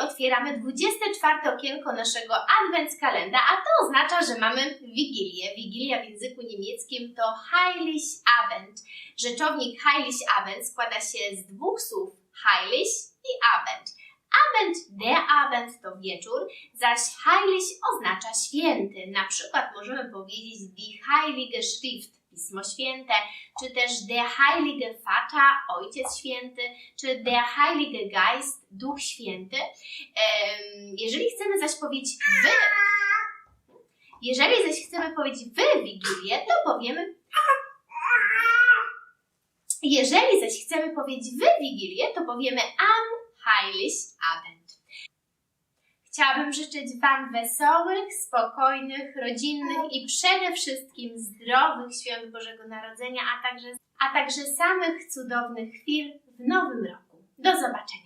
otwieramy 24 okienko naszego Adventskalenda, a to oznacza, że mamy Wigilię. Wigilia w języku niemieckim to Heilig Abend. Rzeczownik Heilig Abend składa się z dwóch słów Heilig i Abend. Abend, der Abend to wieczór, zaś Heilig oznacza święty. Na przykład możemy powiedzieć die Heilige Schrift, Pismo Święte, czy też der Heilige Vater, Ojciec Święty, czy der Heilige Geist, Duch Święty. Jeżeli chcemy zaś powiedzieć wy, jeżeli zaś chcemy powiedzieć wy Wigilię, to powiemy jeżeli zaś chcemy powiedzieć wy Wigilię, to powiemy am Heilig Abend. Chciałabym życzyć Wam wesołych, spokojnych, rodzinnych i przede wszystkim zdrowych świąt Bożego Narodzenia, a także, a także samych cudownych chwil w nowym roku. Do zobaczenia!